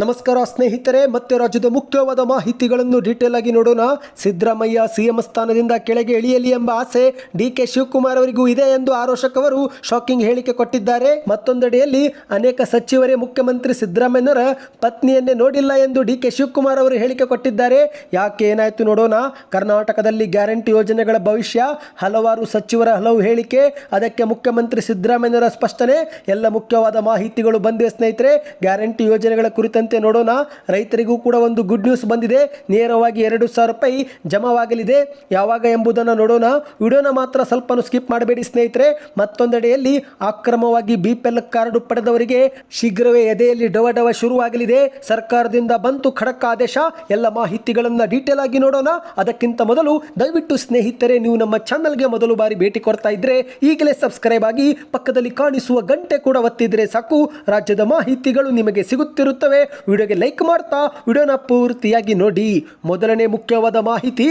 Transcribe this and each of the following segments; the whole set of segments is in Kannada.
ನಮಸ್ಕಾರ ಸ್ನೇಹಿತರೆ, ಮತ್ತೆ ರಾಜ್ಯದ ಮುಖ್ಯವಾದ ಮಾಹಿತಿಗಳನ್ನು ಡೀಟೇಲ್ ಆಗಿ ನೋಡೋಣ. ಸಿದ್ದರಾಮಯ್ಯ ಸಿಎಂ ಸ್ಥಾನದಿಂದ ಕೆಳಗೆ ಇಳಿಯಲಿ ಎಂಬ ಆಸೆ ಡಿ ಕೆ ಶಿವಕುಮಾರ್ ಅವರಿಗೂ ಇದೆ ಎಂದು ಆರೋಶಕ್ ಅವರು ಶಾಕಿಂಗ್ ಹೇಳಿಕೆ ಕೊಟ್ಟಿದ್ದಾರೆ. ಮತ್ತೊಂದೆಡೆಯಲ್ಲಿ ಅನೇಕ ಸಚಿವರೇ, ಮುಖ್ಯಮಂತ್ರಿ ಸಿದ್ದರಾಮಯ್ಯನವರ ಪತ್ನಿಯನ್ನೇ ನೋಡಿಲ್ಲ ಎಂದು ಡಿ ಕೆ ಶಿವಕುಮಾರ್ ಅವರು ಹೇಳಿಕೆ ಕೊಟ್ಟಿದ್ದಾರೆ. ಯಾಕೆ ಏನಾಯ್ತು ನೋಡೋಣ. ಕರ್ನಾಟಕದಲ್ಲಿ ಗ್ಯಾರಂಟಿ ಯೋಜನೆಗಳ ಭವಿಷ್ಯ, ಹಲವಾರು ಸಚಿವರ ಹಲವು ಹೇಳಿಕೆ, ಅದಕ್ಕೆ ಮುಖ್ಯಮಂತ್ರಿ ಸಿದ್ದರಾಮಯ್ಯನವರ ಸ್ಪಷ್ಟನೆ, ಎಲ್ಲ ಮುಖ್ಯವಾದ ಮಾಹಿತಿಗಳು ಬಂದಿವೆ ಸ್ನೇಹಿತರೆ. ಗ್ಯಾರಂಟಿ ಯೋಜನೆಗಳ ಕುರಿತಂತೆ ನೋಡೋಣ. ರೈತರಿಗೂ ಕೂಡ ಒಂದು ಗುಡ್ ನ್ಯೂಸ್ ಬಂದಿದೆ. ನೇರವಾಗಿ ಎರಡು ಸಾವಿರ ರೂಪಾಯಿ ಜಮಾವಾಗಲಿದೆ. ಯಾವಾಗ ಎಂಬುದನ್ನು ನೋಡೋಣ. ವಿಡಿಯೋನ ಮಾತ್ರ ಸ್ವಲ್ಪ ಸ್ಕಿಪ್ ಮಾಡಬೇಡಿ ಸ್ನೇಹಿತರೆ. ಮತ್ತೊಂದೆಡೆಯಲ್ಲಿ ಅಕ್ರಮವಾಗಿ ಬಿ ಪಿ ಎಲ್ ಕಾರ್ಡ್ ಪಡೆದವರಿಗೆ ಶೀಘ್ರವೇ ಎದೆಯಲ್ಲಿ ಡವ ಡವ ಶುರುವಾಗಲಿದೆ. ಸರ್ಕಾರದಿಂದ ಬಂತು ಖಡಕ್ ಆದೇಶ. ಎಲ್ಲ ಮಾಹಿತಿಗಳನ್ನು ಡೀಟೇಲ್ ಆಗಿ ನೋಡೋಣ. ಅದಕ್ಕಿಂತ ಮೊದಲು ದಯವಿಟ್ಟು ಸ್ನೇಹಿತರೆ, ನೀವು ನಮ್ಮ ಚಾನಲ್ಗೆ ಮೊದಲು ಬಾರಿ ಭೇಟಿ ಕೊಡ್ತಾ ಇದ್ರೆ ಈಗಲೇ ಸಬ್ಸ್ಕ್ರೈಬ್ ಆಗಿ ಪಕ್ಕದಲ್ಲಿ ಕಾಣಿಸುವ ಗಂಟೆ ಕೂಡ ಒತ್ತಿದ್ರೆ ಸಾಕು. ರಾಜ್ಯದ ಮಾಹಿತಿಗಳು ನಿಮಗೆ ಸಿಗುತ್ತಿರುತ್ತವೆ. ವಿಡಿಯೋಗೆ ಲೈಕ್ ಮಾಡ್ತಾ ವಿಡಿಯೋನ ಪೂರ್ತಿಯಾಗಿ ನೋಡಿ. ಮೊದಲನೇ ಮುಖ್ಯವಾದ ಮಾಹಿತಿ.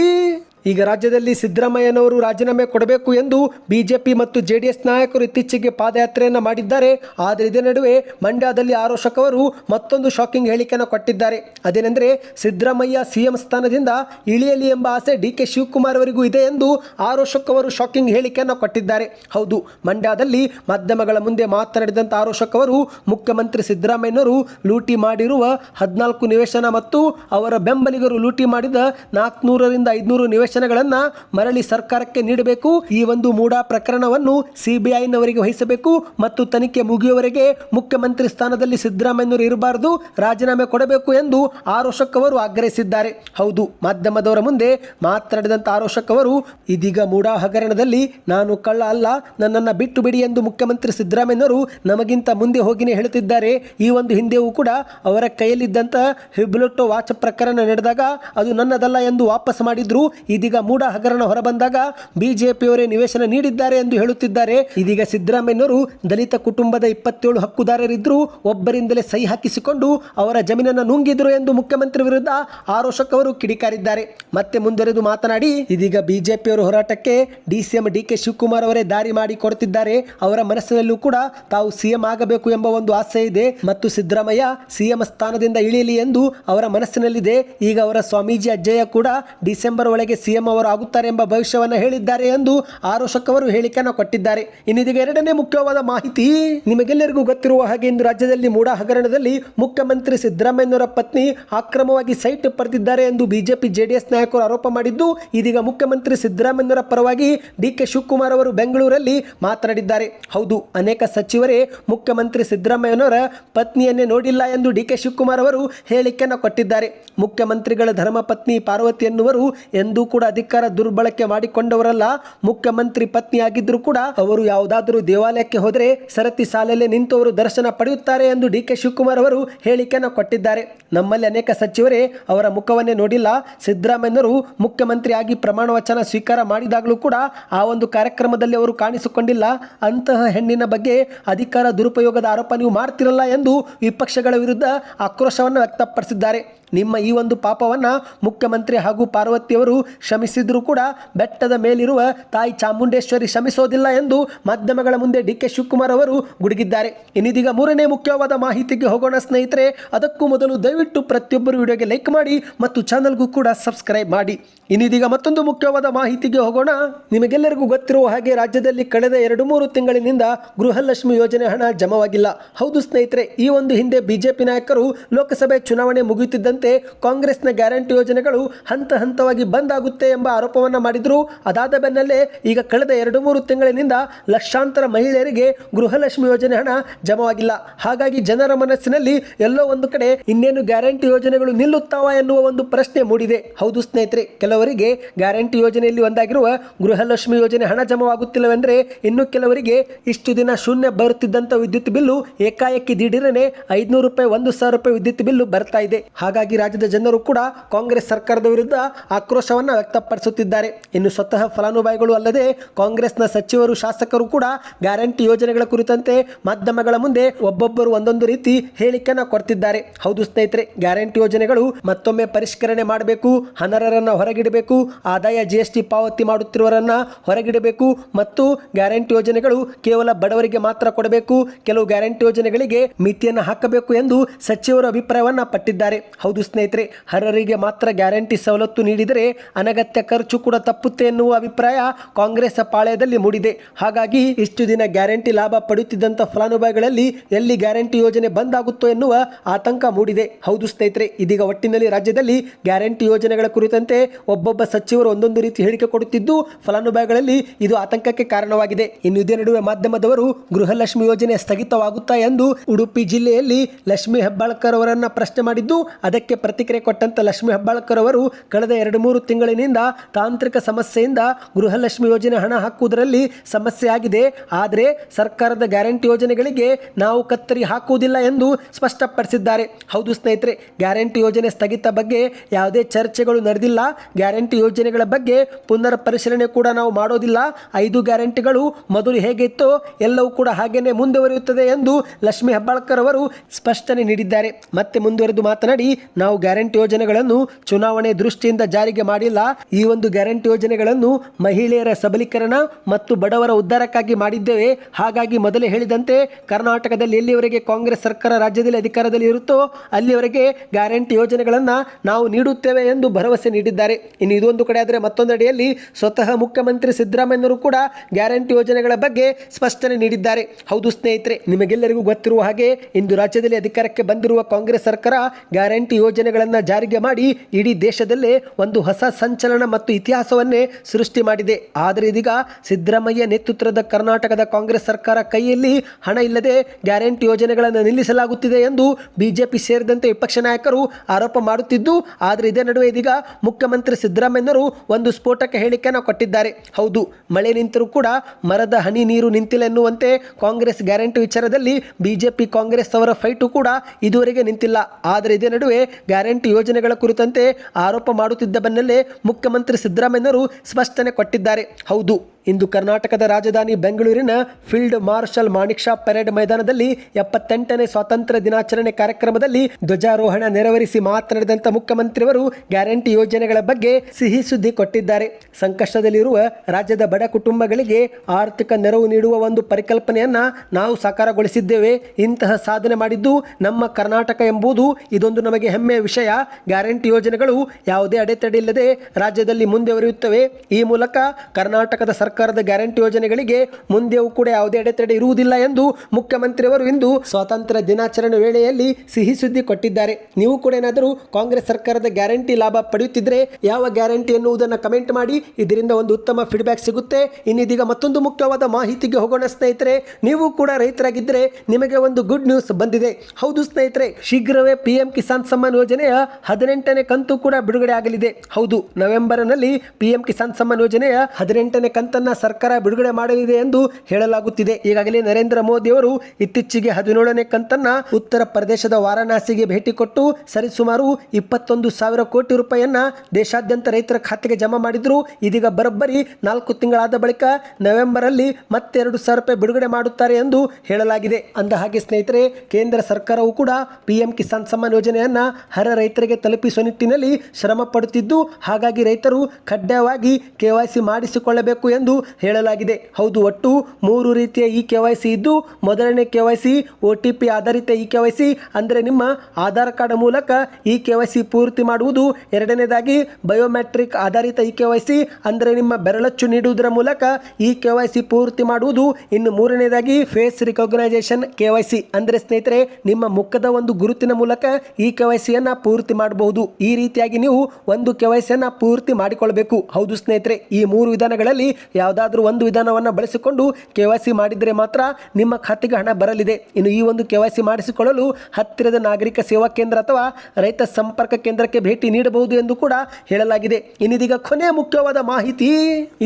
ಈಗ ರಾಜ್ಯದಲ್ಲಿ ಸಿದ್ದರಾಮಯ್ಯನವರು ರಾಜೀನಾಮೆ ಕೊಡಬೇಕು ಎಂದು ಬಿಜೆಪಿ ಮತ್ತು ಜೆಡಿಎಸ್ ನಾಯಕರು ಇತ್ತೀಚೆಗೆ ಪಾದಯಾತ್ರೆಯನ್ನು ಮಾಡಿದ್ದಾರೆ. ಆದರೆ ಇದೇ ನಡುವೆ ಮಂಡ್ಯದಲ್ಲಿ ಆರೋಶಕ್ ಅವರು ಮತ್ತೊಂದು ಶಾಕಿಂಗ್ ಹೇಳಿಕೆಯನ್ನು ಕೊಟ್ಟಿದ್ದಾರೆ. ಅದೇನೆಂದರೆ ಸಿದ್ದರಾಮಯ್ಯ ಸಿಎಂ ಸ್ಥಾನದಿಂದ ಇಳಿಯಲಿ ಎಂಬ ಆಸೆ ಡಿ ಕೆ ಶಿವಕುಮಾರ್ ಅವರಿಗೂ ಇದೆ ಎಂದು ಆರೋಶಕ್ ಅವರು ಶಾಕಿಂಗ್ ಹೇಳಿಕೆಯನ್ನು ಕೊಟ್ಟಿದ್ದಾರೆ. ಹೌದು, ಮಂಡ್ಯದಲ್ಲಿ ಮಾಧ್ಯಮಗಳ ಮುಂದೆ ಮಾತನಾಡಿದಂಥ ಆರೋಶಕ್ ಅವರು ಮುಖ್ಯಮಂತ್ರಿ ಸಿದ್ದರಾಮಯ್ಯನವರು ಲೂಟಿ ಮಾಡಿರುವ ಹದಿನಾಲ್ಕು ನಿವೇಶನ ಮತ್ತು ಅವರ ಬೆಂಬಲಿಗರು ಲೂಟಿ ಮಾಡಿದ ನಾಲ್ಕುನೂರರಿಂದ ಐದುನೂರು ನಿವೇಶನಗಳನ್ನು ಮರಳಿ ಸರ್ಕಾರಕ್ಕೆ ನೀಡಬೇಕು. ಈ ಒಂದು ಮೂಡಾ ಪ್ರಕರಣವನ್ನು ಸಿಬಿಐನವರಿಗೆ ವಹಿಸಬೇಕು ಮತ್ತು ತನಿಖೆ ಮುಗಿಯುವವರೆಗೆ ಮುಖ್ಯಮಂತ್ರಿ ಸ್ಥಾನದಲ್ಲಿ ಸಿದ್ದರಾಮಯ್ಯನವರು ಇರಬಾರದು, ರಾಜೀನಾಮೆ ಕೊಡಬೇಕು ಎಂದು ಆರೋಶಕ್ ಅವರು ಆಗ್ರಹಿಸಿದ್ದಾರೆ. ಹೌದು, ಮಾಧ್ಯಮದವರ ಮುಂದೆ ಮಾತನಾಡಿದಂಥ ಆರೋಶಕ್ ಅವರು ಇದೀಗ ಮೂಡಾ ಹಗರಣದಲ್ಲಿ ನಾನು ಕಳ್ಳ ಅಲ್ಲ, ನನ್ನನ್ನು ಬಿಟ್ಟು ಬಿಡಿ ಎಂದು ಮುಖ್ಯಮಂತ್ರಿ ಸಿದ್ದರಾಮಯ್ಯನವರು ನಮಗಿಂತ ಮುಂದೆ ಹೋಗಿನೇ ಹೇಳುತ್ತಿದ್ದಾರೆ. ಈ ಒಂದು ಹಿಂದೆಯೂ ಕೂಡ ಅವರ ಕೈಯಲ್ಲಿದ್ದಂಥ ಹಿಬ್ಲೊಟ್ಟೋ ವಾಚ್ ಪ್ರಕರಣ ನಡೆದಾಗ ಅದು ನನ್ನದಲ್ಲ ಎಂದು ವಾಪಸ್ ಮಾಡಿದ್ರು. ಇದೀಗ ಮೂಡ ಹಗರಣ ಹೊರಬಂದಾಗ ಬಿಜೆಪಿಯವರೇ ನಿವೇಶನ ನೀಡಿದ್ದಾರೆ ಎಂದು ಹೇಳುತ್ತಿದ್ದಾರೆ. ಇದೀಗ ಸಿದ್ದರಾಮಯ್ಯನವರು ದಲಿತ ಕುಟುಂಬದ ಇಪ್ಪತ್ತೇಳು ಹಕ್ಕುದಾರರಿದ್ದರು ಒಬ್ಬರಿಂದಲೇ ಸಹಿ ಹಾಕಿಸಿಕೊಂಡು ಅವರ ಜಮೀನನ್ನು ನುಂಗಿದ್ರು ಎಂದು ಮುಖ್ಯಮಂತ್ರಿ ವಿರುದ್ಧ ಆರೋಶಕ್ ಅವರು ಕಿಡಿಕಾರಿದ್ದಾರೆ. ಮತ್ತೆ ಮುಂದುವರೆದು ಮಾತನಾಡಿ, ಇದೀಗ ಬಿಜೆಪಿಯವರ ಹೋರಾಟಕ್ಕೆ ಡಿಸಿಎಂ ಡಿ ಕೆ ಶಿವಕುಮಾರ್ ಅವರೇ ದಾರಿ ಮಾಡಿ ಕೊಡುತ್ತಿದ್ದಾರೆ ಅವರ ಮನಸ್ಸಿನಲ್ಲೂ ಕೂಡ ತಾವು ಸಿಎಂ ಆಗಬೇಕು ಎಂಬ ಒಂದು ಆಸೆ ಇದೆ. ಮತ್ತು ಸಿದ್ದರಾಮಯ್ಯ ಸಿಎಂ ಸ್ಥಾನದಿಂದ ಇಳಿಯಲಿ ಎಂದು ಅವರ ಮನಸ್ಸಿನಲ್ಲಿದೆ. ಈಗ ಅವರ ಸ್ವಾಮೀಜಿ ಅಜ್ಜಯ್ಯ ಕೂಡ ಡಿಸೆಂಬರ್ ಒಳಗೆ ಸಿಎಂ ಅವರು ಆಗುತ್ತಾರೆ ಎಂಬ ಭವಿಷ್ಯವನ್ನು ಹೇಳಿದ್ದಾರೆ ಎಂದು ಆರೋಶಕ್ ಅವರು ಹೇಳಿಕೆಯನ್ನು ಕೊಟ್ಟಿದ್ದಾರೆ. ಇನ್ನಿದೀಗ ಎರಡನೇ ಮುಖ್ಯವಾದ ಮಾಹಿತಿ ನಿಮಗೆಲ್ಲರಿಗೂ ಗೊತ್ತಿರುವ ಹಾಗೆ ಇಂದು ರಾಜ್ಯದಲ್ಲಿ ಮೂಡ ಹಗರಣದಲ್ಲಿ ಮುಖ್ಯಮಂತ್ರಿ ಸಿದ್ದರಾಮಯ್ಯನವರ ಪತ್ನಿ ಅಕ್ರಮವಾಗಿ ಸೈಟ್ ಪಡೆದಿದ್ದಾರೆ ಎಂದು ಬಿಜೆಪಿ ಜೆಡಿಎಸ್ ನಾಯಕರು ಆರೋಪ ಮಾಡಿದ್ದು, ಇದೀಗ ಮುಖ್ಯಮಂತ್ರಿ ಸಿದ್ದರಾಮಯ್ಯನವರ ಪರವಾಗಿ ಡಿ ಕೆ ಶಿವಕುಮಾರ್ ಅವರು ಬೆಂಗಳೂರಲ್ಲಿ ಮಾತನಾಡಿದ್ದಾರೆ. ಹೌದು, ಅನೇಕ ಸಚಿವರೇ ಮುಖ್ಯಮಂತ್ರಿ ಸಿದ್ದರಾಮಯ್ಯನವರ ಪತ್ನಿಯನ್ನೇ ನೋಡಿಲ್ಲ ಎಂದು ಡಿ ಕೆ ಶಿವಕುಮಾರ್ ಅವರು ಹೇಳಿಕೆಯನ್ನು ಕೊಟ್ಟಿದ್ದಾರೆ. ಮುಖ್ಯಮಂತ್ರಿಗಳ ಧರ್ಮಪತ್ನಿ ಪಾರ್ವತಿ ಎನ್ನುವರು ಎಂದೂ ಕೂಡ ಅಧಿಕಾರ ದುರ್ಬಳಕೆ ಮಾಡಿಕೊಂಡವರಲ್ಲ, ಮುಖ್ಯಮಂತ್ರಿ ಪತ್ನಿ ಆಗಿದ್ದರೂ ಕೂಡ ಅವರು ಯಾವುದಾದರೂ ದೇವಾಲಯಕ್ಕೆ ಹೋದರೆ ಸರತಿ ಸಾಲಲ್ಲೇ ನಿಂತವರು ದರ್ಶನ ಪಡೆಯುತ್ತಾರೆ ಎಂದು ಡಿ ಕೆ ಶಿವಕುಮಾರ್ ಅವರು ಹೇಳಿಕೆಯನ್ನು ಕೊಟ್ಟಿದ್ದಾರೆ. ನಮ್ಮಲ್ಲಿ ಅನೇಕ ಸಚಿವರೇ ಅವರ ಮುಖವನ್ನೇ ನೋಡಿಲ್ಲ. ಸಿದ್ದರಾಮಯ್ಯನವರು ಮುಖ್ಯಮಂತ್ರಿ ಆಗಿ ಪ್ರಮಾಣ ವಚನ ಸ್ವೀಕಾರ ಮಾಡಿದಾಗಲೂ ಕೂಡ ಆ ಒಂದು ಕಾರ್ಯಕ್ರಮದಲ್ಲಿ ಅವರು ಕಾಣಿಸಿಕೊಂಡಿಲ್ಲ. ಅಂತಹ ಹೆಣ್ಣಿನ ಬಗ್ಗೆ ಅಧಿಕಾರ ದುರುಪಯೋಗದ ಆರೋಪ ನೀವು ಮಾಡ್ತಿರಲ್ಲ ಎಂದು ವಿಪಕ್ಷಗಳ ವಿರುದ್ಧ ಆಕ್ರೋಶವನ್ನು ವ್ಯಕ್ತಪಡಿಸಿದ್ದಾರೆ. ನಿಮ್ಮ ಈ ಒಂದು ಪಾಪವನ್ನು ಮುಖ್ಯಮಂತ್ರಿ ಹಾಗೂ ಪಾರ್ವತಿಯವರು ಕ್ಷಮಿಸಿದರೂ ಕೂಡ ಬೆಟ್ಟದ ಮೇಲಿರುವ ತಾಯಿ ಚಾಮುಂಡೇಶ್ವರಿ ಶ್ರಮಿಸೋದಿಲ್ಲ ಎಂದು ಮಾಧ್ಯಮಗಳ ಮುಂದೆ ಡಿ ಕೆ ಶಿವಕುಮಾರ್ ಅವರು ಗುಡುಗಿದ್ದಾರೆ. ಇನ್ನಿದೀಗ ಮೂರನೇ ಮುಖ್ಯವಾದ ಮಾಹಿತಿಗೆ ಹೋಗೋಣ ಸ್ನೇಹಿತರೆ, ಅದಕ್ಕೂ ಮೊದಲು ದಯವಿಟ್ಟು ಪ್ರತಿಯೊಬ್ಬರು ವಿಡಿಯೋಗೆ ಲೈಕ್ ಮಾಡಿ ಮತ್ತು ಚಾನಲ್ಗೂ ಕೂಡ ಸಬ್ಸ್ಕ್ರೈಬ್ ಮಾಡಿ. ಇನ್ನಿದೀಗ ಮತ್ತೊಂದು ಮುಖ್ಯವಾದ ಮಾಹಿತಿಗೆ ಹೋಗೋಣ. ನಿಮಗೆಲ್ಲರಿಗೂ ಗೊತ್ತಿರುವ ಹಾಗೆ ರಾಜ್ಯದಲ್ಲಿ ಕಳೆದ ಎರಡು ಮೂರು ತಿಂಗಳಿನಿಂದ ಗೃಹಲಕ್ಷ್ಮಿ ಯೋಜನೆ ಹಣ ಜಮವಾಗಿಲ್ಲ. ಹೌದು ಸ್ನೇಹಿತರೆ, ಈ ಒಂದು ಹಿಂದೆ ಬಿಜೆಪಿ ನಾಯಕರು ಲೋಕಸಭೆ ಚುನಾವಣೆ ಮುಗಿಯುತ್ತಿದ್ದಂತೆ ಕಾಂಗ್ರೆಸ್ನ ಗ್ಯಾರಂಟಿ ಯೋಜನೆಗಳು ಹಂತ ಹಂತವಾಗಿ ಬಂದ್ ಆಗುತ್ತೆ ಎಂಬ ಆರೋಪವನ್ನು ಮಾಡಿದ್ರು. ಅದಾದ ಬೆನ್ನಲ್ಲೇ ಈಗ ಕಳೆದ ಎರಡು ಮೂರು ತಿಂಗಳಿನಿಂದ ಲಕ್ಷಾಂತರ ಮಹಿಳೆಯರಿಗೆ ಗೃಹಲಕ್ಷ್ಮಿ ಯೋಜನೆ ಹಣ ಜಮವಾಗಿಲ್ಲ. ಹಾಗಾಗಿ ಜನರ ಮನಸ್ಸಿನಲ್ಲಿ ಎಲ್ಲೋ ಒಂದು ಕಡೆ ಇನ್ನೇನು ಗ್ಯಾರಂಟಿ ಯೋಜನೆಗಳು ನಿಲ್ಲುತ್ತಾವ ಎನ್ನುವ ಒಂದು ಪ್ರಶ್ನೆ ಮೂಡಿದೆ. ಹೌದು ಸ್ನೇಹಿತರೆ, ಕೆಲವರಿಗೆ ಗ್ಯಾರಂಟಿ ಯೋಜನೆಯಲ್ಲಿ ಒಂದಾಗಿರುವ ಗೃಹಲಕ್ಷ್ಮಿ ಯೋಜನೆ ಹಣ ಜಮವಾಗುತ್ತಿಲ್ಲವೆಂದರೆ ಇನ್ನು ಕೆಲವರಿಗೆ ಇಷ್ಟು ದಿನ ಶೂನ್ಯ ಬರುತ್ತಿದ್ದಂಥ ವಿದ್ಯುತ್ ಬಿಲ್ಲು ಏಕಾಏಕಿ ದಿಢೀರನೆ ಐದುನೂರು ರೂಪಾಯಿ, ಒಂದು ಸಾವಿರ ರೂಪಾಯಿ ವಿದ್ಯುತ್ ಬಿಲ್ಲು ಬರ್ತಾ ಇದೆ. ಹಾಗಾಗಿ ರಾಜ್ಯದ ಜನರು ಕೂಡ ಕಾಂಗ್ರೆಸ್ ಸರ್ಕಾರದ ವಿರುದ್ಧ ಆಕ್ರೋಶವನ್ನು ವ್ಯಕ್ತಪಡಿಸುತ್ತಿದ್ದಾರೆ. ಇನ್ನು ಸ್ವತಃ ಫಲಾನುಭವಿಗಳು ಅಲ್ಲದೆ ಕಾಂಗ್ರೆಸ್ನ ಸಚಿವರು, ಶಾಸಕರು ಕೂಡ ಗ್ಯಾರಂಟಿ ಯೋಜನೆಗಳ ಕುರಿತಂತೆ ಮಾಧ್ಯಮಗಳ ಮುಂದೆ ಒಬ್ಬೊಬ್ಬರು ಒಂದೊಂದು ರೀತಿ ಹೇಳಿಕೆಯನ್ನು ಕೊಡ್ತಿದ್ದಾರೆ. ಹೌದು ಸ್ನೇಹಿತರೆ, ಗ್ಯಾರಂಟಿ ಯೋಜನೆಗಳು ಮತ್ತೊಮ್ಮೆ ಪರಿಷ್ಕರಣೆ ಮಾಡಬೇಕು ಹನರರನ್ನ ಹೊರಗಿಡಬೇಕು, ಆದಾಯ ಜಿ ಎಸ್ ಟಿ ಪಾವತಿ ಮಾಡುತ್ತಿರುವರನ್ನ ಹೊರಗಿಡಬೇಕು ಮತ್ತು ಗ್ಯಾರಂಟಿ ಯೋಜನೆಗಳು ಕೇವಲ ಬಡವರಿಗೆ ಮಾತ್ರ ಕೊಡಬೇಕು, ಕೆಲವು ಗ್ಯಾರಂಟಿ ಯೋಜನೆಗಳಿಗೆ ಮಿತಿಯನ್ನು ಹಾಕಬೇಕು ಎಂದು ಸಚಿವರು ಅಭಿಪ್ರಾಯವನ್ನ ಪಟ್ಟಿದ್ದಾರೆ. ಹೌದು ಸ್ನೇಹಿತರೆ ಹರರಿಗೆ ಮಾತ್ರ ಗ್ಯಾರಂಟಿ ಸವಲತ್ತು ನೀಡಿದರೆ ಅನಗತ್ಯ ಖರ್ಚು ಕೂಡ ತಪ್ಪುತ್ತೆ ಎನ್ನುವ ಅಭಿಪ್ರಾಯ ಕಾಂಗ್ರೆಸ್ ಪಾಳ್ಯದಲ್ಲಿ ಮೂಡಿದೆ. ಹಾಗಾಗಿ ಇಷ್ಟು ದಿನ ಗ್ಯಾರಂಟಿ ಲಾಭ ಪಡೆಯುತ್ತಿದ್ದಂಥ ಫಲಾನುಭವಿಗಳಲ್ಲಿ ಎಲ್ಲಿ ಗ್ಯಾರಂಟಿ ಯೋಜನೆ ಬಂದ್ ಆಗುತ್ತೋ ಎನ್ನುವ ಆತಂಕ ಮೂಡಿದೆ. ಹೌದು ಸ್ನೇಹಿತರೆ, ಇದೀಗ ಒಟ್ಟಿನಲ್ಲಿ ರಾಜ್ಯದಲ್ಲಿ ಗ್ಯಾರಂಟಿ ಯೋಜನೆಗಳ ಕುರಿತಂತೆ ಒಬ್ಬೊಬ್ಬ ಸಚಿವರು ಒಂದೊಂದು ರೀತಿ ಹೇಳಿಕೆ ಕೊಡುತ್ತಿದ್ದು, ಫಲಾನುಭವಿಗಳಲ್ಲಿ ಇದು ಆತಂಕಕ್ಕೆ ಕಾರಣವಾಗಿದೆ. ಇನ್ನು ಇದೇ ನಡುವೆ ಮಾಧ್ಯಮದವರು ಗೃಹಲಕ್ಷ್ಮಿ ಯೋಜನೆ ಸ್ಥಗಿತವಾಗುತ್ತಾ ಎಂದು ಉಡುಪಿ ಜಿಲ್ಲೆಯಲ್ಲಿ ಲಕ್ಷ್ಮಿ ಹೆಬ್ಬಾಳ್ಕರ್ ಅವರನ್ನ ಪ್ರಶ್ನೆ ಮಾಡಿದ್ದು, ಅದಕ್ಕೆ ಪ್ರತಿಕ್ರಿಯೆ ಕೊಟ್ಟಂತ ಲಕ್ಷ್ಮಿ ಹೆಬ್ಬಾಳ್ಕರ್ ಅವರು ಕಳೆದ ಎರಡು ಮೂರು ತಿಂಗಳಿನಿಂದ ತಾಂತ್ರಿಕ ಸಮಸ್ಯೆಯಿಂದ ಗೃಹಲಕ್ಷ್ಮಿ ಯೋಜನೆ ಹಣ ಹಾಕುವುದರಲ್ಲಿ ಸಮಸ್ಯೆ ಆಗಿದೆ ಆದರೆ ಸರ್ಕಾರದ ಗ್ಯಾರಂಟಿ ಯೋಜನೆಗಳಿಗೆ ನಾವು ಕತ್ತರಿ ಹಾಕುವುದಿಲ್ಲ ಎಂದು ಸ್ಪಷ್ಟಪಡಿಸಿದ್ದಾರೆ. ಹೌದು ಸ್ನೇಹಿತರೆ, ಗ್ಯಾರಂಟಿ ಯೋಜನೆ ಸ್ಥಗಿತ ಬಗ್ಗೆ ಯಾವುದೇ ಚರ್ಚೆಗಳು ನಡೆದಿಲ್ಲ. ಗ್ಯಾರಂಟಿ ಯೋಜನೆಗಳ ಬಗ್ಗೆ ಪುನರ್ ಪರಿಶೀಲನೆ ಕೂಡ ನಾವು ಮಾಡೋದಿಲ್ಲ. ಐದು ಗ್ಯಾರಂಟಿಗಳು ಮೊದಲು ಹೇಗಿತ್ತೋ ಎಲ್ಲವೂ ಕೂಡ ಹಾಗೇನೆ ಮುಂದುವರಿಯುತ್ತದೆ ಎಂದು ಲಕ್ಷ್ಮಿ ಹೆಬ್ಬಾಳ್ಕರ್ ಅವರು ಸ್ಪಷ್ಟನೆ ನೀಡಿದ್ದಾರೆ. ಮತ್ತೆ ಮುಂದುವರೆದು ಮಾತನಾಡಿ, ನಾವು ಗ್ಯಾರಂಟಿ ಯೋಜನೆಗಳನ್ನು ಚುನಾವಣೆ ದೃಷ್ಟಿಯಿಂದ ಜಾರಿಗೆ ಮಾಡಿಲ್ಲ. ಈ ಒಂದು ಗ್ಯಾರಂಟಿ ಯೋಜನೆಗಳನ್ನು ಮಹಿಳೆಯರ ಸಬಲೀಕರಣ ಮತ್ತು ಬಡವರ ಉದ್ಧಾರಕ್ಕಾಗಿ ಮಾಡಿದ್ದೇವೆ. ಹಾಗಾಗಿ ಮೊದಲೇ ಹೇಳಿದಂತೆ ಕರ್ನಾಟಕದಲ್ಲಿ ಎಲ್ಲಿವರೆಗೆ ಕಾಂಗ್ರೆಸ್ ಸರ್ಕಾರ ರಾಜ್ಯದಲ್ಲಿ ಅಧಿಕಾರದಲ್ಲಿ ಇರುತ್ತೋ ಅಲ್ಲಿವರೆಗೆ ಗ್ಯಾರಂಟಿ ಯೋಜನೆಗಳನ್ನು ನಾವು ನೀಡುತ್ತೇವೆ ಎಂದು ಭರವಸೆ ನೀಡಿದ್ದಾರೆ. ಇನ್ನು ಇದೊಂದು ಕಡೆ ಆದರೆ ಮತ್ತೊಂದೆಡೆಯಲ್ಲಿ ಸ್ವತಃ ಮುಖ್ಯಮಂತ್ರಿ ಸಿದ್ದರಾಮಯ್ಯನವರು ಕೂಡ ಗ್ಯಾರಂಟಿ ಯೋಜನೆಗಳ ಬಗ್ಗೆ ಸ್ಪಷ್ಟನೆ ನೀಡಿದ್ದಾರೆ. ಹೌದು ಸ್ನೇಹಿತರೆ, ನಿಮಗೆಲ್ಲರಿಗೂ ಗೊತ್ತಿರುವ ಹಾಗೆ ಇಂದು ರಾಜ್ಯದಲ್ಲಿ ಅಧಿಕಾರಕ್ಕೆ ಬಂದಿರುವ ಕಾಂಗ್ರೆಸ್ ಸರ್ಕಾರ ಗ್ಯಾರಂಟಿ ಯೋಜನೆಗಳನ್ನು ಜಾರಿಗೆ ಮಾಡಿ ಇಡೀ ದೇಶದಲ್ಲೇ ಒಂದು ಹೊಸ ಸಂಚಲನ ಮತ್ತು ಇತಿಹಾಸವನ್ನೇ ಸೃಷ್ಟಿ ಮಾಡಿದೆ. ಆದರೆ ಇದೀಗ ಸಿದ್ದರಾಮಯ್ಯ ನೇತೃತ್ವದ ಕರ್ನಾಟಕದ ಕಾಂಗ್ರೆಸ್ ಸರ್ಕಾರ ಕೈಯಲ್ಲಿ ಹಣ ಇಲ್ಲದೆ ಗ್ಯಾರಂಟಿ ಯೋಜನೆಗಳನ್ನು ನಿಲ್ಲಿಸಲಾಗುತ್ತಿದೆ ಎಂದು ಬಿಜೆಪಿ ಸೇರಿದಂತೆ ವಿಪಕ್ಷ ನಾಯಕರು ಆರೋಪ ಮಾಡುತ್ತಿದ್ದು, ಆದರೆ ಇದೇ ನಡುವೆ ಇದೀಗ ಮುಖ್ಯಮಂತ್ರಿ ಸಿದ್ದರಾಮಯ್ಯನವರು ಒಂದು ಸ್ಫೋಟಕ ಹೇಳಿಕೆಯನ್ನು ಕೊಟ್ಟಿದ್ದಾರೆ. ಹೌದು, ಮಳೆ ನಿಂತರೂ ಕೂಡ ಮರದ ಹನಿ ನೀರು ನಿಂತಿಲ್ಲ ಎನ್ನುವಂತೆ ಕಾಂಗ್ರೆಸ್ ಗ್ಯಾರಂಟಿ ವಿಚಾರದಲ್ಲಿ ಬಿಜೆಪಿ ಕಾಂಗ್ರೆಸ್ ಅವರ ಫೈಟು ಕೂಡ ಇದುವರೆಗೆ ನಿಂತಿಲ್ಲ. ಆದರೆ ಇದೇ ನಡುವೆ ಗ್ಯಾರಂಟಿ ಯೋಜನೆಗಳ ಕುರಿತಂತೆ ಆರೋಪ ಮಾಡುತ್ತಿದ್ದ ಬೆನ್ನಲ್ಲೇ ಮುಖ್ಯಮಂತ್ರಿ ಸಿದ್ದರಾಮಯ್ಯನವರು ಸ್ಪಷ್ಟನೆ ಕೊಟ್ಟಿದ್ದಾರೆ. ಹೌದು. ಇಂದು ಕರ್ನಾಟಕದ ರಾಜಧಾನಿ ಬೆಂಗಳೂರಿನ field marshal Manekshaw parade ಮೈದಾನದಲ್ಲಿ ಎಪ್ಪತ್ತೆಂಟನೇ ಸ್ವಾತಂತ್ರ್ಯ ದಿನಾಚರಣೆ ಕಾರ್ಯಕ್ರಮದಲ್ಲಿ ಧ್ವಜಾರೋಹಣ ನೆರವೇರಿಸಿ ಮಾತನಾಡಿದಂಥ ಮುಖ್ಯಮಂತ್ರಿಯವರು ಗ್ಯಾರಂಟಿ ಯೋಜನೆಗಳ ಬಗ್ಗೆ ಸಿಹಿ ಸುದ್ದಿ ಕೊಟ್ಟಿದ್ದಾರೆ. ಸಂಕಷ್ಟದಲ್ಲಿರುವ ರಾಜ್ಯದ ಬಡ ಕುಟುಂಬಗಳಿಗೆ ಆರ್ಥಿಕ ನೆರವು ನೀಡುವ ಒಂದು ಪರಿಕಲ್ಪನೆಯನ್ನ ನಾವು ಸಾಕಾರಗೊಳಿಸಿದ್ದೇವೆ. ಇಂತಹ ಸಾಧನೆ ಮಾಡಿದ್ದು ನಮ್ಮ ಕರ್ನಾಟಕ ಎಂಬುದು ಇದೊಂದು ನಮಗೆ ಹೆಮ್ಮೆಯ ವಿಷಯ. ಗ್ಯಾರಂಟಿ ಯೋಜನೆಗಳು ಯಾವುದೇ ಅಡೆತಡೆ ಇಲ್ಲದೆ ರಾಜ್ಯದಲ್ಲಿ ಮುಂದುವರಿಯುತ್ತವೆ ಈ ಮೂಲಕ ಕರ್ನಾಟಕದ ಸರ್ಕಾರದ ಗ್ಯಾರಂಟಿ ಯೋಜನೆಗಳಿಗೆ ಮುಂದೆಯೂ ಕೂಡ ಯಾವುದೇ ಅಡೆತಡೆ ಇರುವುದಿಲ್ಲ ಎಂದು ಮುಖ್ಯಮಂತ್ರಿಯವರು ಇಂದು ಸ್ವಾತಂತ್ರ್ಯ ದಿನಾಚರಣೆ ವೇಳೆಯಲ್ಲಿ ಸಿಹಿ ಸುದ್ದಿ ಕೊಟ್ಟಿದ್ದಾರೆ. ನೀವು ಕೂಡ ಏನಾದರೂ ಕಾಂಗ್ರೆಸ್ ಸರ್ಕಾರದ ಗ್ಯಾರಂಟಿ ಲಾಭ ಪಡೆಯುತ್ತಿದ್ರೆ ಯಾವ ಗ್ಯಾರಂಟಿ ಎನ್ನುವುದನ್ನು ಕಮೆಂಟ್ ಮಾಡಿ. ಇದರಿಂದ ಒಂದು ಉತ್ತಮ ಫೀಡ್ಬ್ಯಾಕ್ ಸಿಗುತ್ತೆ. ಇನ್ನಿದೀಗ ಮತ್ತೊಂದು ಮುಖ್ಯವಾದ ಮಾಹಿತಿಗೆ ಹೋಗೋಣ ಸ್ನೇಹಿತರೆ, ನೀವು ಕೂಡ ರೈತರಾಗಿದ್ದರೆ ನಿಮಗೆ ಒಂದು ಗುಡ್ ನ್ಯೂಸ್ ಬಂದಿದೆ. ಹೌದು ಸ್ನೇಹಿತರೆ, ಶೀಘ್ರವೇ ಪಿಎಂ ಕಿಸಾನ್ ಸಮ್ಮಾನ್ ಯೋಜನೆಯ ಹದಿನೆಂಟನೇ ಕಂತು ಕೂಡ ಬಿಡುಗಡೆ ಆಗಲಿದೆ. ಹೌದು, ನವೆಂಬರ್ನಲ್ಲಿ ಪಿಎಂ ಕಿಸಾನ್ ಸಮ್ಮಾನ್ ಯೋಜನೆಯ ಹದಿನೆಂಟನೇ ಕಂತನ್ನ ಸರ್ಕಾರ ಬಿಡುಗಡೆ ಮಾಡಲಿದೆ ಎಂದು ಹೇಳಲಾಗುತ್ತಿದೆ. ಈಗಾಗಲೇ ನರೇಂದ್ರ ಮೋದಿ ಅವರು ಇತ್ತೀಚೆಗೆ ಹದಿನೇಳನೇ ಕಂತನ್ನ ಉತ್ತರ ಪ್ರದೇಶದ ವಾರಾಣಸಿಗೆ ಭೇಟಿ ಕೊಟ್ಟು ಸರಿಸುಮಾರು ಇಪ್ಪತ್ತೊಂದು ಸಾವಿರ ಕೋಟಿ ರೂಪಾಯಿಯನ್ನ ದೇಶಾದ್ಯಂತ ರೈತರ ಖಾತೆಗೆ ಜಮಾ ಮಾಡಿದ್ರು. ಇದೀಗ ಬರೋಬ್ಬರಿ ನಾಲ್ಕು ತಿಂಗಳಾದ ಬಳಿಕ ನವೆಂಬರ್ ಅಲ್ಲಿ ಮತ್ತೆ ಎರಡು ಸಾವಿರ ರೂಪಾಯಿ ಬಿಡುಗಡೆ ಮಾಡುತ್ತಾರೆ ಎಂದು ಹೇಳಲಾಗಿದೆ. ಅಂದ ಹಾಗೆ ಸ್ನೇಹಿತರೆ, ಕೇಂದ್ರ ಸರ್ಕಾರವು ಕೂಡ ಪಿಎಂ ಕಿಸಾನ್ ಸಮ್ಮಾನ್ ಯೋಜನೆಯನ್ನ ಹರ ರೈತರಿಗೆ ತಲುಪಿಸುವ ನಿಟ್ಟಿನಲ್ಲಿ ಶ್ರಮ ಪಡುತ್ತಿದ್ದು, ಹಾಗಾಗಿ ರೈತರು ಕಡ್ಡಾಯವಾಗಿ ಕೆ ವೈ ಸಿ ಮಾಡಿಸಿಕೊಳ್ಳಬೇಕು ಎಂದು ಹೇಳಲಾಗಿದೆ. ಹೌದು, ಒಟ್ಟು ಮೂರು ರೀತಿಯ ಇ ಕೆ ವೈ ಸಿ ಇದ್ದು, ಮೊದಲನೇ K Y C O T P ಆಧಾರಿತ ಇ ಕೆ ವೈ ಸಿ, ಅಂದರೆ ನಿಮ್ಮ ಆಧಾರ್ ಕಾರ್ಡ್ ಮೂಲಕ ಇ ಕೆ ವೈ ಸಿ ಪೂರ್ತಿ ಮಾಡುವುದು. ಎರಡನೇದಾಗಿ, ಬಯೋಮೆಟ್ರಿಕ್ ಆಧಾರಿತ ಇ ಕೆ ವೈ ಸಿ, ಅಂದರೆ ನಿಮ್ಮ ಬೆರಳಚ್ಚು ನೀಡುವುದರ ಮೂಲಕ ಇ ಕೆ ವೈ ಸಿ ಪೂರ್ತಿ ಮಾಡುವುದು. ಇನ್ನು ಮೂರನೇದಾಗಿ, face recognition K Y C, ಅಂದರೆ ಸ್ನೇಹಿತರೆ, ನಿಮ್ಮ ಮುಖದ ಒಂದು ಗುರುತಿನ ಮೂಲಕ ಈ ಕೆ ವೈ ಸಿಯನ್ನು ಪೂರ್ತಿ ಮಾಡಬಹುದು. ಈ ರೀತಿಯಾಗಿ ನೀವು ಒಂದು ಕೆ ವೈ ಸಿಯನ್ನು ಪೂರ್ತಿ ಮಾಡಿಕೊಳ್ಳಬೇಕು ಹೌದು ಸ್ನೇಹಿತರೆ, ಈ ಮೂರು ವಿಧಾನಗಳಲ್ಲಿ ಯಾವುದಾದ್ರೂ ಒಂದು ವಿಧಾನವನ್ನು ಬಳಸಿಕೊಂಡು ಕೆ ವೈ ಸಿ ಮಾಡಿದರೆ ಮಾತ್ರ ನಿಮ್ಮ ಖಾತೆಗೆ ಹಣ ಬರಲಿದೆ. ಇನ್ನು ಈ ಒಂದು ಕೆ ವೈ ಸಿ ಮಾಡಿಸಿಕೊಳ್ಳಲು ಹತ್ತಿರದ ನಾಗರಿಕ ಸೇವಾ ಕೇಂದ್ರ ಅಥವಾ ರೈತ ಸಂಪರ್ಕ ಕೇಂದ್ರಕ್ಕೆ ಭೇಟಿ ನೀಡಬಹುದು ಎಂದು ಕೂಡ ಹೇಳಲಾಗಿದೆ. ಇನ್ನಿದೀಗ ಕೊನೆಯ ಮುಖ್ಯವಾದ ಮಾಹಿತಿ,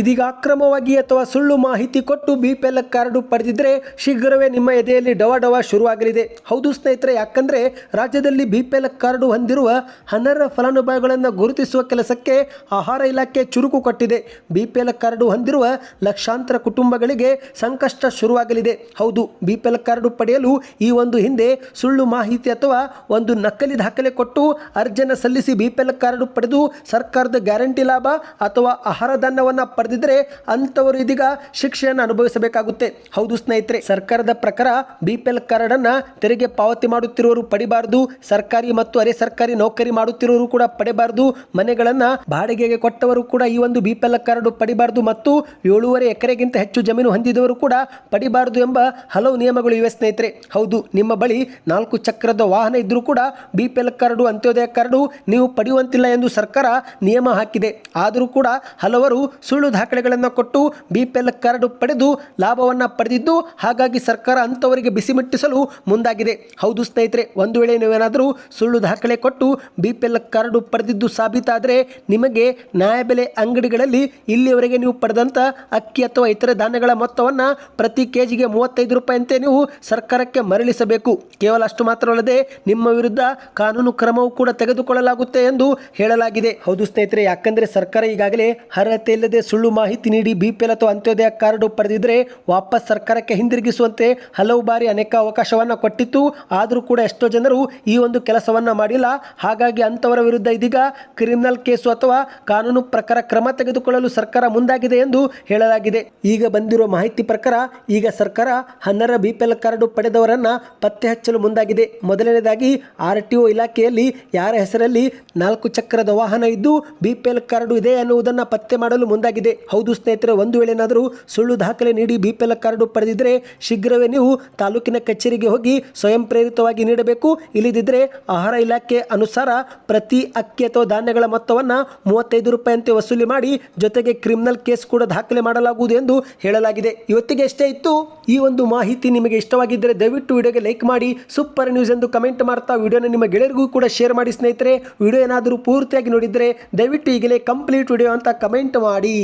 ಇದೀಗ ಅಕ್ರಮವಾಗಿ ಅಥವಾ ಸುಳ್ಳು ಮಾಹಿತಿ ಕೊಟ್ಟು ಬಿ ಪಿ ಎಲ್ ಕಾರ್ಡು ಪಡೆದಿದ್ರೆ ಶೀಘ್ರವೇ ನಿಮ್ಮ ಎದೆಯಲ್ಲಿ ಡವ ಡವ ಶುರುವಾಗಲಿದೆ. ಹೌದು ಸ್ನೇಹಿತರೆ, ಯಾಕಂದ್ರೆ ರಾಜ್ಯದಲ್ಲಿ ಬಿ ಪಿ ಎಲ್ ಕಾರ್ಡು ಹೊಂದಿರುವ ಅನರ್ಹ ಫಲಾನುಭವಿಗಳನ್ನು ಗುರುತಿಸುವ ಕೆಲಸಕ್ಕೆ ಆಹಾರ ಇಲಾಖೆ ಚುರುಕು ಕೊಟ್ಟಿದೆ. ಬಿ ಪಿ ಎಲ್ ಕಾರ್ಡು ಹೊಂದಿರುವ ಲಕ್ಷಾಂತರ ಕುಟುಂಬಗಳಿಗೆ ಸಂಕಷ್ಟ ಶುರುವಾಗಲಿದೆ. ಹೌದು ಬಿ ಪಿ ಎಲ್ ಕಾರ್ಡು ಪಡೆಯಲು ಈ ಒಂದು ಹಿಂದೆ ಸುಳ್ಳು ಮಾಹಿತಿ ಅಥವಾ ಒಂದು ನಕಲಿ ದಾಖಲೆ ಕೊಟ್ಟು ಅರ್ಜಿಯನ್ನು ಸಲ್ಲಿಸಿ ಬಿ ಪಿ ಎಲ್ ಕಾರ್ಡು ಪಡೆದು ಸರ್ಕಾರದ ಗ್ಯಾರಂಟಿ ಲಾಭ ಅಥವಾ ಆಹಾರ ಧಾನ್ಯವನ್ನು ಪಡೆದಿದ್ದರೆ ಅಂಥವರು ಇದೀಗ ಶಿಕ್ಷೆಯನ್ನು ಅನುಭವಿಸಬೇಕಾಗುತ್ತೆ. ಹೌದು ಸ್ನೇಹಿತರೆ, ಸರ್ಕಾರದ ಪ್ರಕಾರ ಬಿ ಪಿ ಎಲ್ ಕಾರ್ಡನ್ನು ತೆರಿಗೆ ಪಾವತಿ ಮಾಡುತ್ತಿರುವವರು ಪಡಿಬಾರದು, ಸರ್ಕಾರಿ ಮತ್ತು ಅರೆ ಸರ್ಕಾರಿ ನೌಕರಿ ಮಾಡುತ್ತಿರುವವರು ಕೂಡ ಪಡೆಯಬಾರದು ಮನೆಗಳನ್ನು ಬಾಡಿಗೆಗೆ ಕೊಟ್ಟವರು ಕೂಡ ಈ ಒಂದು ಬಿ ಪಿ ಎಲ್ ಕಾರ್ಡು ಪಡಿಬಾರದು ಮತ್ತು ಏಳೂವರೆ ಎಕರೆಗಿಂತ ಹೆಚ್ಚು ಜಮೀನು ಹೊಂದಿದವರು ಕೂಡ ಪಡಿಬಾರದು ಎಂಬ ಹಲವು ನಿಯಮಗಳು ಇವೆ, ಸ್ನೇಹಿತರೆ. ಹೌದು, ನಿಮ್ಮ ಬಳಿ ನಾಲ್ಕು ಚಕ್ರದ ವಾಹನ ಇದ್ದರೂ ಕೂಡ B P L card, Antyodaya card ನೀವು ಪಡೆಯುವಂತಿಲ್ಲ ಎಂದು ಸರ್ಕಾರ ನಿಯಮ ಹಾಕಿದೆ. ಆದರೂ ಕೂಡ ಹಲವರು ಸುಳ್ಳು ದಾಖಲೆಗಳನ್ನು ಕೊಟ್ಟು ಬಿ ಪಿ ಎಲ್ ಕಾರ್ಡು ಪಡೆದು ಲಾಭವನ್ನು ಪಡೆದಿದ್ದು ಹಾಗಾಗಿ ಸರ್ಕಾರ ಅಂಥವರಿಗೆ ಬಿಸಿ ಮುಟ್ಟಿಸಲು ಮುಂದಾಗಿದೆ. ಹೌದು, ಸ್ನೇಹಿತರೆ, ಒಂದು ವೇಳೆ ನೀವೇನಾದರೂ ಸುಳ್ಳು ದಾಖಲೆ ಕೊಟ್ಟು ಬಿ ಪಿ ಎಲ್ ಕಾರ್ಡು ಪಡೆದಿದ್ದು ಸಾಬೀತಾದರೆ ನಿಮಗೆ ನ್ಯಾಯಬೆಲೆ ಅಂಗಡಿಗಳಲ್ಲಿ ಇಲ್ಲಿಯವರೆಗೆ ನೀವು ಪಡೆದಂಥ ಅಕ್ಕಿ ಅಥವಾ ಇತರೆ ಧಾನ್ಯಗಳ ಮೊತ್ತವನ್ನು ಪ್ರತಿ ಕೆ ಜಿಗೆ ಮೂವತ್ತೈದು ರೂಪಾಯಿಯಂತೆ ನೀವು ಸರ್ಕಾರಕ್ಕೆ ಮರಳಿಸಬೇಕು. ಕೇವಲ ಅಷ್ಟು ಮಾತ್ರವಲ್ಲದೆ ನಿಮ್ಮ ವಿರುದ್ಧ ಕಾನೂನು ಕ್ರಮವೂ ಕೂಡ ತೆಗೆದುಕೊಳ್ಳಲಾಗುತ್ತೆ ಎಂದು ಹೇಳಲಾಗಿದೆ. ಹೌದು ಸ್ನೇಹಿತರೆ, ಯಾಕಂದರೆ ಸರ್ಕಾರ ಈಗಾಗಲೇ ಅರ್ಹತೆ ಇಲ್ಲದೆ ಸುಳ್ಳು ಮಾಹಿತಿ ನೀಡಿ ಬಿ ಪಿ ಎಲ್ ಅಥವಾ ಅಂತ್ಯೋದಯ ಕಾರ್ಡು ಪಡೆದಿದ್ದರೆ ವಾಪಸ್ ಸರ್ಕಾರಕ್ಕೆ ಹಿಂದಿರುಗಿಸುವಂತೆ ಹಲವು ಬಾರಿ ಅನೇಕ ಅವಕಾಶವನ್ನು ಕೊಟ್ಟಿತ್ತು. ಆದರೂ ಕೂಡ ಎಷ್ಟೋ ಜನರು ಈ ಒಂದು ಕೆಲಸವನ್ನು ಮಾಡಿಲ್ಲ. ಹಾಗಾಗಿ ಅಂಥವರ ವಿರುದ್ಧ ಇದೀಗ ಕ್ರಿಮಿನಲ್ ಕೇಸು ಅಥವಾ ಕಾನೂನು ಪ್ರಕಾರ ಕ್ರಮ ತೆಗೆದುಕೊಳ್ಳಲು ಸರ್ಕಾರ ಮುಂದಾಗಿದೆ ಎಂದು ಹೇಳಲಾಗಿದೆ. ಈಗ ಬಂದಿರುವ ಮಾಹಿತಿ ಪ್ರಕಾರ, ಈಗ ಸರ್ಕಾರ ಹನ್ನರ ಬಿಪಿಎಲ್ ಕಾರ್ಡು ಪಡೆದವರನ್ನ ಪತ್ತೆ ಹಚ್ಚಲು ಮುಂದಾಗಿದೆ. ಮೊದಲನೇದಾಗಿ, ಆರ್ ಟಿ ಒ ಇಲಾಖೆಯಲ್ಲಿ ಯಾರ ಹೆಸರಲ್ಲಿ ನಾಲ್ಕು ಚಕ್ರದ ವಾಹನ ಇದ್ದು ಬಿಪಿಎಲ್ ಕಾರ್ಡು ಇದೆ ಅನ್ನುವುದನ್ನು ಪತ್ತೆ ಮಾಡಲು ಮುಂದಾಗಿದೆ. ಹೌದು ಸ್ನೇಹಿತರೆ, ಒಂದು ವೇಳೆ ಏನಾದರೂ ಸುಳ್ಳು ದಾಖಲೆ ನೀಡಿ ಬಿಪಿಎಲ್ ಕಾರ್ಡು ಪಡೆದಿದ್ದರೆ ಶೀಘ್ರವೇ ನೀವು ತಾಲೂಕಿನ ಕಚೇರಿಗೆ ಹೋಗಿ ಸ್ವಯಂ ಪ್ರೇರಿತವಾಗಿ ನೀಡಬೇಕು. ಇಲ್ಲದಿದ್ದರೆ ಆಹಾರ ಇಲಾಖೆ ಅನುಸಾರ ಪ್ರತಿ ಅಕ್ಕಿ ಅಥವಾ ಧಾನ್ಯಗಳ ಮೊತ್ತವನ್ನು ಮೂವತ್ತೈದು ರೂಪಾಯಿಯಂತೆ ವಸೂಲಿ ಮಾಡಿ ಜೊತೆಗೆ ಕ್ರಿಮಿನಲ್ ಕೇಸ್ ಕೂಡ ದಾಖಲೆ ಮಾಡಲಾಗುವುದು ಎಂದು ಹೇಳಲಾಗಿದೆ. ಇವತ್ತಿಗೆ ಎಷ್ಟೇ ಇತ್ತು, ಈ ಒಂದು ಮಾಹಿತಿ ನಿಮಗೆ ಇಷ್ಟವಾಗಿದ್ದರೆ ದಯವಿಟ್ಟು ವಿಡಿಯೋಗೆ ಲೈಕ್ ಮಾಡಿ, ಸೂಪರ್ ನ್ಯೂಸ್ ಎಂದು ಕಮೆಂಟ್ ಮಾಡ್ತಾ ವಿಡಿಯೋನ ನಿಮ್ಮ ಗೆಳೆಯರಿಗೂ ಕೂಡ ಶೇರ್ ಮಾಡಿ ಸ್ನೇಹಿತರೆ. ವಿಡಿಯೋ ಏನಾದರೂ ಪೂರ್ತಿಯಾಗಿ ನೋಡಿದರೆ ದಯವಿಟ್ಟು ಈಗಲೇ ಕಂಪ್ಲೀಟ್ ವಿಡಿಯೋ ಅಂತ ಕಮೆಂಟ್ ಮಾಡಿ.